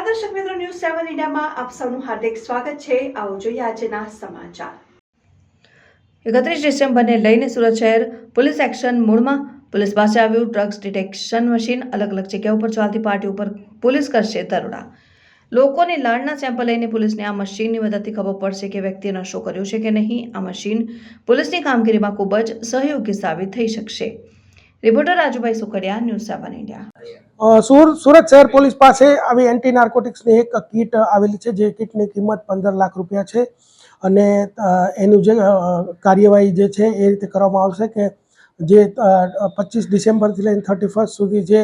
ન્યૂઝમાં આપ સૌનું હાર્દિક સ્વાગત છે. આવો જોઈએ આજના સમાચાર. એકત્રીસ ડિસેમ્બરને લઈને સુરત શહેર પોલીસ એક્શન મૂળમાં પોલીસ પાસે આવ્યું ડ્રગ્સ ડિટેક્શન મશીન. અલગ અલગ જગ્યા ઉપર ચાલતી પાર્ટી ઉપર પોલીસ કરશે દરોડા. લોકોની લાળના સેમ્પલ લઈને પોલીસને આ મશીનની મદદથી ખબર પડશે કે વ્યક્તિએ નશો કર્યો છે કે નહીં. આ મશીન પોલીસની કામગીરીમાં ખૂબ જ સહયોગી સાબિત થઈ શકશે. Reporter Rajubhai Sukhadiya, news seven India. Surat શહેર પોલીસ પાસે આવી એન્ટી નાર્કોટિક્સની એક કીટ આવેલી છે, જે કીટની કિંમત પંદર લાખ રૂપિયા છે. અને એનું જે કાર્યવાહી જે છે, એ રીતે કરવામાં આવશે કે જે પચીસ ડિસેમ્બરથી લઈને થર્ટી ફર્સ્ટ સુધી જે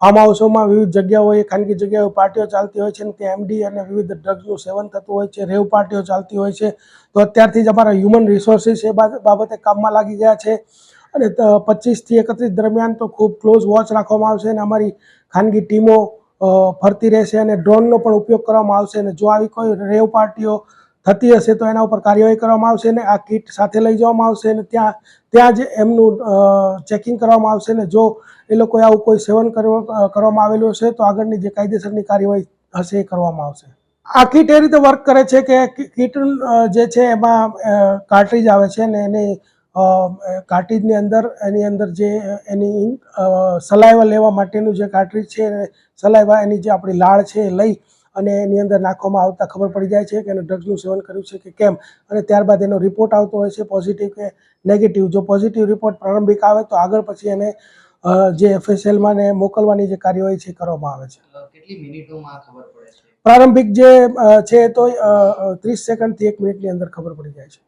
ફાર્મ હાઉસોમાં વિવિધ જગ્યાઓએ ખાનગી જગ્યાઓ, પાર્ટીઓ ચાલતી હોય છે, અને ત્યાં એમડી અને વિવિધ ડ્રગ્સનું સેવન થતું હોય છે, રેવ પાર્ટીઓ ચાલતી હોય છે. તો અત્યારથી જ અમારા હ્યુમન રિસોર્સિસ એ બાબતે કામમાં લાગી ગયા છે. અને પચીસથી એકત્રીસ દરમિયાન તો ખૂબ ક્લોઝ વોચ રાખવામાં આવશે અને અમારી ખાનગી ટીમો ફરતી રહેશે અને ડ્રોનનો પણ ઉપયોગ કરવામાં આવશે અને જો આવી કોઈ રેવ પાર્ટીઓ થતી હશે તો એના ઉપર કાર્યવાહી કરવામાં આવશે અને આ કીટ સાથે લઈ જવામાં આવશે અને ત્યાં ત્યાં જ એમનું ચેકિંગ કરવામાં આવશે ને જો એ લોકોએ આવું કોઈ સેવન કરવા- કરવામાં આવેલું હશે તો આગળની જે કાયદેસરની કાર્યવાહી હશે એ કરવામાં આવશે. આ કીટ એ રીતે વર્ક કરે છે કે કીટ જે છે એમાં કાર્ટ્રીજ આવે છે ને એની કાર્ટ્રીજની અંદર એની અંદર જે એની સલાઈવા લેવા માટેનું જે કાર્ટ્રીજ છે સલાઈવા એની જે આપણી લાળ છે એ લઈ અને એની અંદર નાખવામાં આવતા ખબર પડી જાય છે કે એને ડ્રગ્સનું સેવન કર્યું છે કે કેમ. અને ત્યારબાદ એનો રિપોર્ટ આવતો હોય છે પોઝિટિવ કે નેગેટિવ. જો પોઝિટિવ રિપોર્ટ પ્રારંભિક આવે તો આગળ પછી એને જે એફએસએલમાં ને મોકલવાની જે કાર્યવાહી છે એ કરવામાં આવે છે. કેટલી મિનિટોમાં ખબર પડે છે? પ્રારંભિક જે છે તો ત્રીસ સેકન્ડથી એક મિનિટની અંદર ખબર પડી જાય છે.